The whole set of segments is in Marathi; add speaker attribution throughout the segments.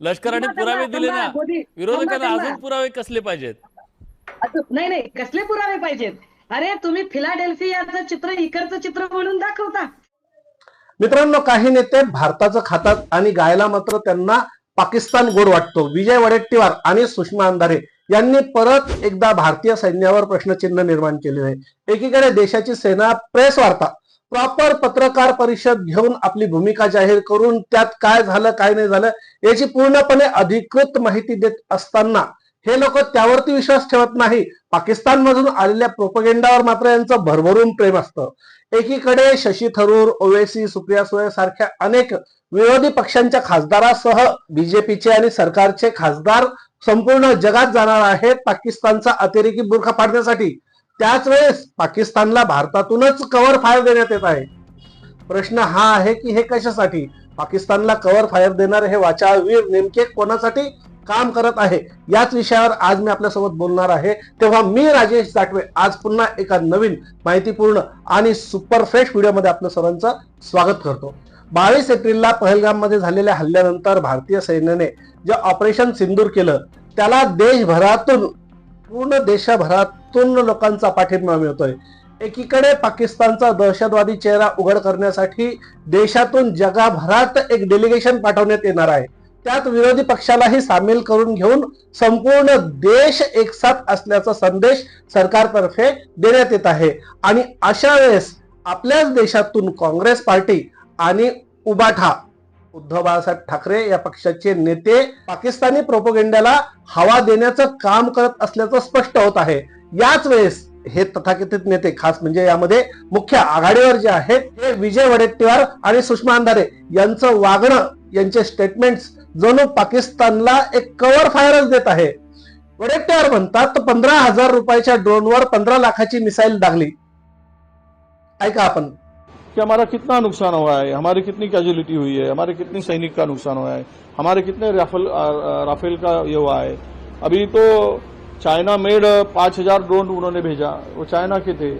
Speaker 1: लष्कराने पुरावे दिले ना. विरोधकांना अजून पुरावे कसले पाहिजेत?
Speaker 2: नाही नाही कसले पुरावे पाहिजेत? अरे तुम्ही फिलाडेल्फियाचं चित्र इकडचं चित्र म्हणून दाखवता.
Speaker 3: मित्रांनो काही नेते भारताचं खातात आणि गायला मात्र त्यांना पाकिस्तान गोड वाटतो. विजय वडेट्टीवार आणि सुषमा अंधारे यांनी परत एकदा भारतीय सैन्यावर प्रश्नचिन्ह निर्माण केले आहे. एकीकडे देशाची सेना प्रेस वार्ता प्रॉपर पत्रकार परिषद घेऊन आपली भूमिका जाहीर करून त्यात काय झालं काय नाही झालं याची पूर्णपणे अधिकृत माहिती देत असताना हे लोक त्यावरती विश्वास ठेवत नाही. पाकिस्तान मधून आलेल्या प्रोपगेंडावर मात्र यांचं भरभरून प्रेम असतं. एकीकडे शशी थरूर ओवेसी सुप्रिया सुळे सारख्या अनेक विरोधी पक्षांच्या खासदारासह बीजेपीचे आणि सरकारचे खासदार संपूर्ण जगात जाणार आहेत पाकिस्तानचा अतिरेकी बुरखा पाडण्यासाठी. त्याच वेळेस पाकिस्तानला भारतातूनच कव्हर फायर देण्यात येत आहे. प्रश्न हा आहे की हे कशासाठी? पाकिस्तानला कव्हर फायर देणारे हे वाचाळवीर नेमके कोणासाठी काम करत आहे? याच विषयावर आज मी आपल्यासोबत बोलणार आहे. तेव्हा मी राजेश जाटवे आज पुन्हा एका नवीन माहितीपूर्ण आणि सुपर फ्रेश व्हिडिओमध्ये आपल्या सर्वांचं स्वागत करतो. बावीस एप्रिलला पहलगाममध्ये झालेल्या हल्ल्यानंतर भारतीय सैन्याने जे ऑपरेशन सिंदूर केलं त्याला देशभरातून पूर्ण देशभरातून लोकांचा पाठिंबा मिळतोय. एकीकडे पाकिस्तानचा दहशतवादी चेहरा उघड करण्यासाठी देशातून जगभरात एक डेलिगेशन पाठवण्यात येणार आहे. त्यात विरोधी पक्षालाही सामील करून घेऊन संपूर्ण देश एकसाथ असल्याचा संदेश सरकारतर्फे देण्यात येत आहे. आणि अशा वेळेस आपल्याच देशातून काँग्रेस पार्टी आणि उबाठा उद्धव बाळासाहेब ठाकरे या पक्षाचे नेते पाकिस्तानी प्रोपोगेंडाला हवा देण्याचं काम करत असल्याचं स्पष्ट होत आहे. याच वेळेस हे तथाकथित नेते खास म्हणजे यामध्ये मुख्य आघाडीवर जे आहेत हे विजय वडेट्टीवार आणि सुषमा अंधारे यांचं वागणं यांचे स्टेटमेंट्स जणू पाकिस्तानला एक कव्हर फायरच देत आहे. वडेट्टीवार म्हणतात पंधरा हजार रुपयाच्या ड्रोनवर पंधरा लाखाची मिसाईल लागली ऐका आपण.
Speaker 4: कि हमारा कितना नुकसान हुआ है हमारी कितनी कैजुअलिटी हुई है हमारे कितनी सैनिक का नुकसान हुआ है हमारे कितने राफेल राफेल का ये हुआ है। अभी तो चाइना मेड पाँच हज़ार ड्रोन उन्होंने भेजा। वो चाइना के थे।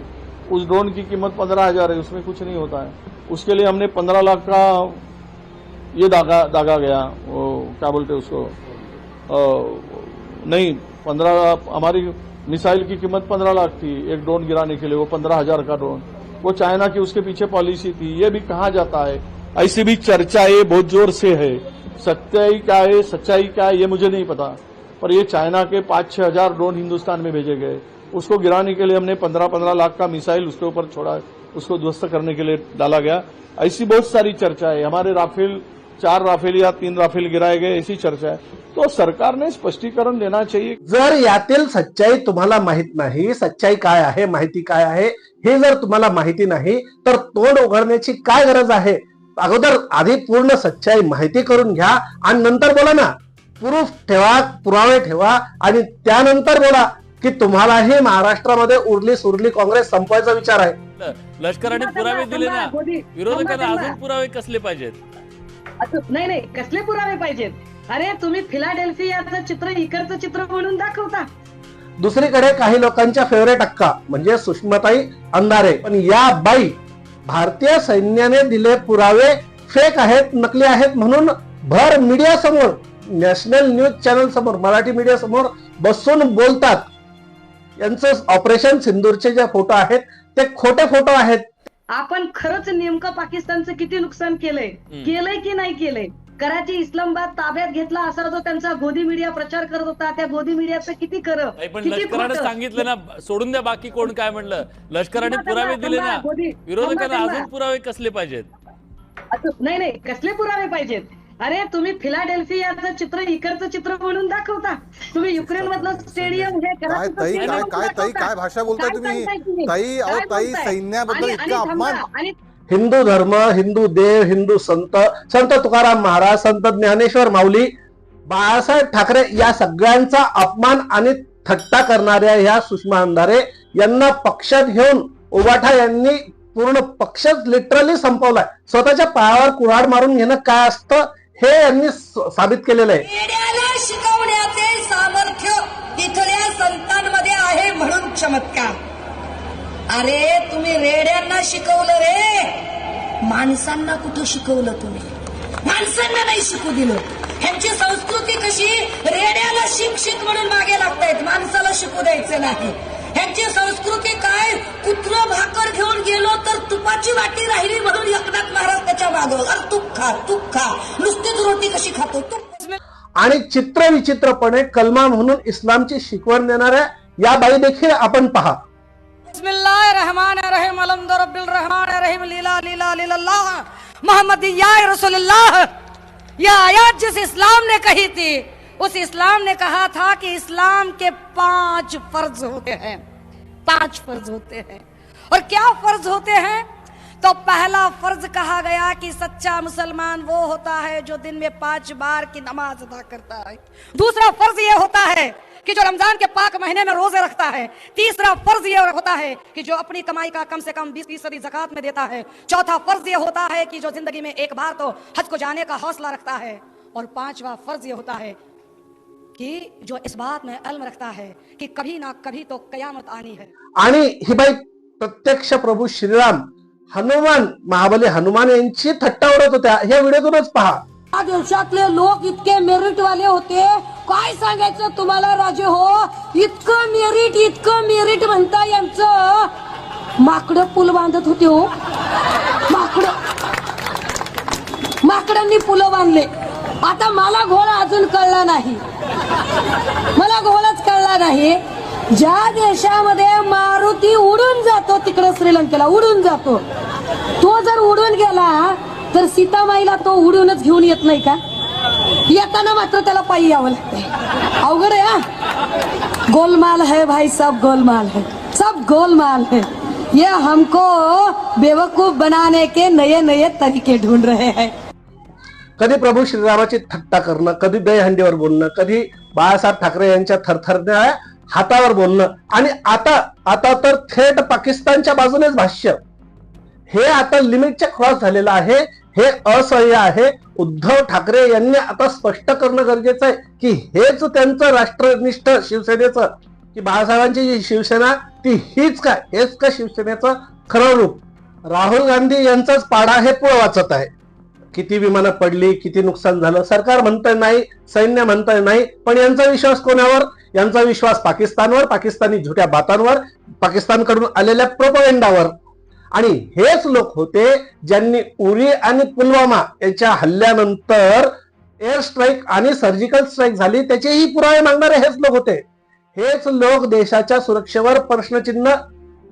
Speaker 4: उस ड्रोन की कीमत पंद्रह हज़ार है उसमें कुछ नहीं होता है। उसके लिए हमने पंद्रह लाख का ये दागा दागा गया। वो क्या बोलते उसको? अ, नहीं पंद्रह हमारी मिसाइल की कीमत पंद्रह लाख थी एक ड्रोन गिराने के लिए वो पंद्रह हज़ार का ड्रोन वो चाइना की उसके पीछे पॉलिसी थी, ये भी कहा जाता है। ऐसी भी चर्चाएँ बहुत ज़ोर से है। सच्चाई क्या है, सच्चाई क्या है, ये मुझे नहीं पता। पर ये चाइना के पाँच छह हज़ार ड्रोन हिंदुस्तान में भेजे गए। उसको गिराने के लिए हमने पंद्रह पंद्रह लाख का मिसाइल उसके ऊपर छोड़ा, उसको ध्वस्त करने के लिए डाला गया। ऐसी बहुत सारी चर्चा है। हमारे राफेल चार राफेल या तीन राफेल गिराए गए ऐसी चर्चा है। तो सरकार ने स्पष्टीकरण देना चाहिए।
Speaker 3: जर यातील सच्चाई तुम्हाला माहीत नाही सच्चाई काय आहे माहिती काय आहे हे जर तुम्हाला माहिती नाही तर तोंड उघडण्याची काय गरज आहे? अगोदर आधी पूर्ण सच्चाई माहिती करून घ्या आणि नंतर बोला ना. प्रूफ ठेवा पुरावे ठेवा आणि त्यानंतर बोला की तुम्हालाही महाराष्ट्रामध्ये उरली सुरली काँग्रेस संपवायचा विचार आहे.
Speaker 1: लष्कराने पुरावे दिले ना. विरोधकांना अजून पुरावे कसले पाहिजेत?
Speaker 2: असं- नाही नाही कसले पुरावे पाहिजेत? अरे तुम्ही फिलाडेल्फियाचं चित्र इकडचं चित्र म्हणून दाखवता.
Speaker 3: दुसरीकडे काही लोकांच्या फेवरेट अक्का म्हणजे सुषमाताई अंधारे. पण या बाई भारतीय सैन्याने दिले पुरावे फेक आहेत नकली आहेत म्हणून भर मीडिया समोर नॅशनल न्यूज चॅनल समोर मराठी मीडिया समोर बसून बोलतात. यांचं ऑपरेशन सिंदूरचे जे फोटो आहेत ते खोटे फोटो आहेत.
Speaker 2: आपण खरंच नेमकं पाकिस्तानचं किती नुकसान केलंय? केलंय की नाही केलंय? कराची इस्लामाबाद ताब्यात घेतला असा जो त्यांचा गोदी मीडिया प्रचार करत होता त्या गोदी मीडियाचं किती खरं? किती
Speaker 1: लष्करानं? सांगितलं ना सोडून द्या बाकी कोण काय म्हणलं. लष्कराने पुरावे दिले ना. विरोधकांना अजून पुरावे कसले पाहिजेत?
Speaker 2: नाही नाही कसले पुरावे पाहिजेत? अरे तुम्ही फिलाडेल्फियाचं चित्र इकडचं चित्र म्हणून दाखवता तुम्ही युक्रेन मधलं स्टेडियम हे
Speaker 5: काय ताई काय काय ताई. काय भाषा बोलताय तुम्ही? ताई अहो ताई? सैन्याबद्दल
Speaker 2: आणि-
Speaker 5: इतका अपमान
Speaker 3: हिंदू धर्म हिंदू देव हिंदू संत संत तुकाराम महाराज संत ज्ञानेश्वर माऊली बाळासाहेब ठाकरे या सगळ्यांचा अपमान आणि थट्टा करणाऱ्या ह्या सुषमा अंधारे यांना पक्षात घेऊन उबाठा यांनी पूर्ण पक्षच लिटरली संपवलाय स्वतःच्या पायावर कुऱ्हाड मारून घेणं काय असतं हे यांनी साबित केलेलं आहे.
Speaker 6: रेड्याला शिकवण्याचे सामर्थ्य इथल्या संतांमध्ये आहे म्हणून चमत्कार. अरे तुम्ही रेड्यांना शिकवलं रे. माणसांना कुठं शिकवलं तुम्ही? माणसांना नाही शिकू दिलं. ह्यांची संस्कृती कशी? रेड्याला शिक शिक म्हणून मागे लागतायत. माणसाला शिकू द्यायचं नाही. ह्यांची संस्कृती काय? कुत्र भाकर घेऊन गेलो तर तुपाची वाटी राहिली म्हणून एकनाथ महाराज त्याच्या मागं. अरे तूप खा तूप खा. नुसतीच रोटी कशी खातो? तूप
Speaker 3: आणि चित्र विचित्रपणे कलमा म्हणून इस्लामची शिकवण देणाऱ्या या बाई देखील आपण पहा.
Speaker 5: बिस्मिल्लाहिर्रहमानिर्रहीम अलहम्दु रब्बिल रहमानिर रहीम लीला लीला लिल्लाह मोहम्मद या रसूलुल्लाह. यह आयत जिस इस्लाम ने कही थी उस इस्लाम ने कहा था कि इस्लाम के पाँच फ़र्ज़ होते हैं। पाँच फ़र्ज़ होते हैं। और क्या फ़र्ज़ होते हैं? तो पहला फ़र्ज़ कहा गया कि सच्चा मुसलमान वो होता है जो दिन में पाँच बार की नमाज़ अदा करता है। दूसरा फ़र्ज़ ये होता है कि जो रमज़ान के पाक महीने में रोज़े रखता है। तीसरा फ़र्ज़ ये होता है कि जो अपनी कमाई का कम से कम बीस फ़ीसदी जक़ात में देता है। चौथा फ़र्ज़ ये होता है कि जो ज़िंदगी में एक बार तो हज को जाने का हौसला रखता है। और पांचवा फ़र्ज़ ये होता है कि जो इस बात में इल्म रखता है कि कभी ना कभी तो कयामत आनी है।
Speaker 3: आणि ही बाई प्रत्यक्ष प्रभू श्रीराम हनुमान महाबली हनुमान यांची थट्टा उडत होत्या. ह्या व्हिडिओतूनच पहा.
Speaker 5: या देशातले लोक इतके मेरिट वाले होते. काय सांगायचं तुम्हाला राजे हो? इतकं मेरिट इतकं मेरिट म्हणता यांचं. माकड पूल बांधत होते हो. माकड. माकडांनी पुलं बांधले. आता मला घोळ अजून कळला नाही. मला घोळच कळला नाही. ज्या देशामध्ये मारुती उडून जातो तिकडे श्रीलंकेला उडून जातो. तो जर उडून गेला तर सीतामाईला तो उडूनच घेऊन येत नाही का? येताना मात्र त्याला पायी यावं लागते अवघड आहे हा? गोलमाल है भाई सब गोलमाल है. सब गोलमाल है. ये हमको बेवकूफ बनाने के नए नए तरीके ढूंढ रहे हैं.
Speaker 3: कधी प्रभू श्रीरामाची थट्टा करणं कधी दहीहंडीवर बोलणं कधी बाळासाहेब ठाकरे यांच्या थरथरण्या हातावर बोलणं. आणि आता आता तर थेट पाकिस्तानच्या बाजूनेच भाष्य. हे आता लिमिटच्या क्रॉस झालेलं आहे हे असह्य आहे. उद्धव ठाकरे यांनी आता स्पष्ट करणं गरजेचं आहे की हेच त्यांचं राष्ट्रनिष्ठ शिवसेनेचं की बाळासाहेबांची जी शिवसेना ती हीच का हेच का शिवसेनेचं खरं रूप? राहुल गांधी यांचाच पाडा हे पुढे वाचत आहे. किती विमानं पडली किती नुकसान झालं सरकार म्हणतंय नाही सैन्य म्हणतंय नाही पण यांचा विश्वास कोणावर? यांचा विश्वास पाकिस्तानवर पाकिस्तानी झुट्या बातांवर पाकिस्तानकडून आलेल्या प्रोपगेंडावर आणि हेच लोक होते ज्यांनी उरी आणि पुलवामा यांच्या हल्ल्यानंतर एअर स्ट्राईक आणि सर्जिकल स्ट्राईक झाली त्याचेही पुरावे मागणारे हेच लोक होते. हेच लोक देशाच्या सुरक्षेवर प्रश्नचिन्ह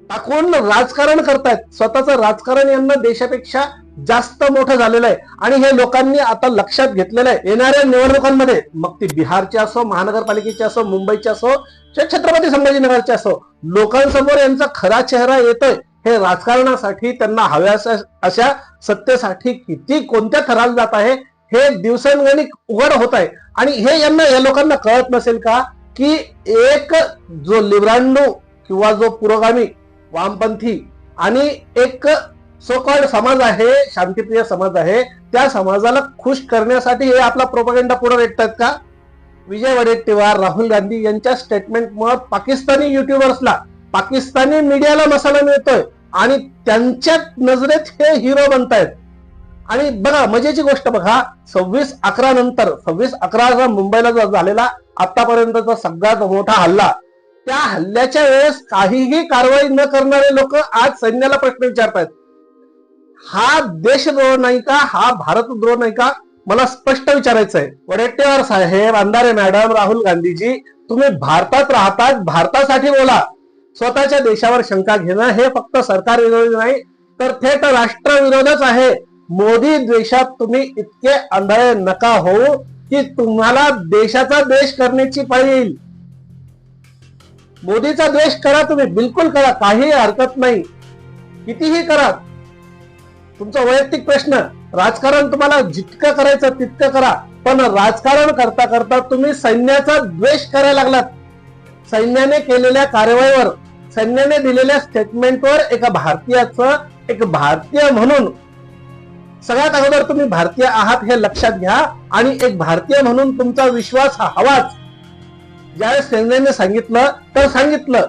Speaker 3: टाकून राजकारण करतायत. स्वतःचं राजकारण यांना देशापेक्षा जास्त मोठं झालेलं आहे. आणि हे लोकांनी आता लक्षात घेतलेलं आहे. येणाऱ्या निवडणुकांमध्ये मग ती बिहारची असो महानगरपालिकेची असो मुंबईची असो किंवा छत्रपती संभाजीनगरची असो लोकांसमोर यांचा खरा चेहरा येतोय. हे राजकारणासाठी त्यांना हव्या अशा- अशा सत्तेसाठी किती कोणत्या थराला जात आहे हे दिवसेंगणिक उघड होत आहे. आणि हे यांना या लोकांना कळत नसेल का की एक जो लिब्रांडो किंवा जो पुरोगामी वामपंथी आणि एक सोकॉल्ड समाज आहे शांतिप्रिय समाज आहे त्या समाजाला खुश करण्यासाठी हे आपला प्रोपगेंडा पुढे रेटतात का? विजय वडेट्टीवार राहुल गांधी यांच्या स्टेटमेंटमुळे पाकिस्तानी युट्युबर्सला पाकिस्तानी मीडियाला मसाला मिळतोय आणि त्यांच्या नजरेत हे हिरो बनतायत. आणि बघा मजेची गोष्ट बघा सव्वीस अकरा नंतर सव्वीस अकरा मुंबईला जो झालेला आतापर्यंतचा सगळ्यात मोठा हल्ला त्या हल्ल्याच्या वेळेस काहीही कारवाई न करणारे लोक आज सैन्याला प्रश्न विचारतायत. हा देशद्रोह नाही का हा भारतद्रोह नाही का? मला स्पष्ट विचारायचं आहे वडेट्टेवार साहेब अंधारे मॅडम राहुल गांधीजी तुम्ही भारतात राहतात भारतासाठी बोला. स्वतःच्या देशावर शंका घेणं हे फक्त सरकार विरोधी नाही तर थेट राष्ट्रविरोधच आहे. मोदी द्वेषात तुम्ही इतके आंधळे नका होऊ की तुम्हाला देशाचा देश करण्याची पाळी येईल. मोदीचा द्वेष करा तुम्ही बिलकुल करा काही हरकत नाही. कितीही करा तुमचा वैयक्तिक प्रश्न राजकारण तुम्हाला जितकं करायचं तितकं करा. पण राजकारण करता करता तुम्ही सैन्याचा द्वेष करायला लागलात. सैन्याने केलेल्या कारवाईवर सैन्याने दिलेल्या स्टेटमेंटवर एका भारतीयाचं एक भारतीय म्हणून सगळ्यात अगोदर तुम्ही भारतीय आहात हे लक्षात घ्या आणि एक भारतीय म्हणून तुमचा विश्वास हा हवाच. ज्यावेळेस सैन्याने सांगितलं तर सांगितलं.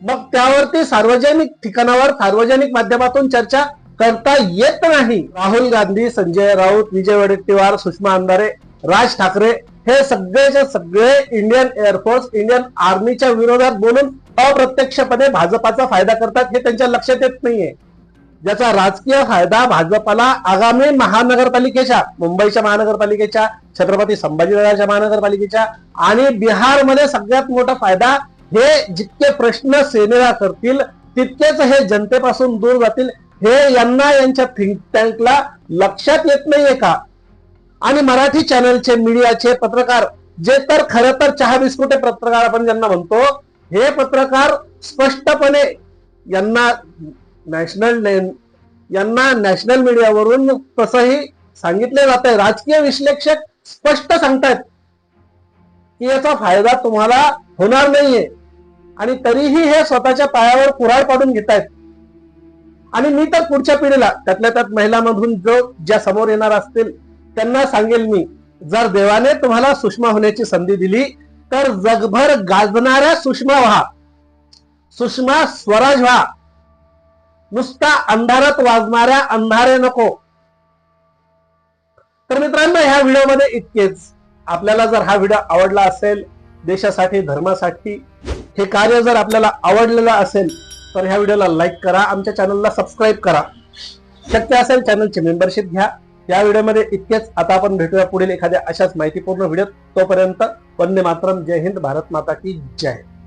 Speaker 3: मग त्यावरती सार्वजनिक ठिकाणावर सार्वजनिक माध्यमातून चर्चा करता येत नाही. राहुल गांधी संजय राऊत विजय वडेट्टीवार सुषमा अंधारे राज ठाकरे हे सगळेचे सगळे इंडियन एअरफोर्स इंडियन आर्मीच्या विरोधात बोलून अप्रत्यक्षपणे भाजपाचा फायदा करतात हे त्यांच्या लक्षात येत नाहीये. ज्याचा राजकीय फायदा भाजपाला आगामी महानगरपालिकेच्या मुंबईच्या महानगरपालिकेच्या छत्रपती संभाजीनगरच्या महानगरपालिकेच्या आणि बिहारमध्ये सगळ्यात मोठा फायदा हे जितके प्रश्न सेनेला करतील तितकेच हे जनतेपासून दूर जातील. हे यांना यांच्या थिंक टँकला लक्षात येत नाहीये का? आणि मराठी चॅनलचे मीडियाचे पत्रकार जे तर खरं तर चहा बिस्कुटे पत्रकार आपण ज्यांना म्हणतो हे पत्रकार स्पष्टपणे यांना नॅशनल यांना नॅशनल मीडियावरून तसंही सांगितले जात आहे. राजकीय विश्लेषक स्पष्ट सांगतायत की याचा फायदा तुम्हाला होणार नाहीये. आणि तरीही हे स्वतःच्या पायावर कुराळ पाडून घेत आहेत आणि मी तर पुढच्या पिढीला त्यातल्या त्यात महिलामधून जो ज्या समोर येणार असतील त्यांना सांगेल मी जर देवाने तुम्हाला सुषमा होण्याची संधी दिली तर जगभर गाजणाऱ्या सुषमा व्हा. सुषमा स्वराज व्हा. नुसता अंधारात वाजणाऱ्या अंधारे नको. तर मित्रांनो ह्या व्हिडिओमध्ये इतकेच. आपल्याला जर हा व्हिडिओ आवडला असेल देशासाठी धर्मासाठी हे कार्य जर आपल्याला आवडलेलं असेल तर ह्या व्हिडिओला लाईक करा आमच्या चॅनलला सबस्क्राईब करा. शक्य असेल चॅनलची मेंबरशिप घ्या. या व्हिडिओमध्ये इतकेच. आता आपण भेटूया पुढील एखाद्या अशाच माहितीपूर्ण व्हिडिओत. तोपर्यंत वंदे मातरम. जय हिंद. भारत माता की जय.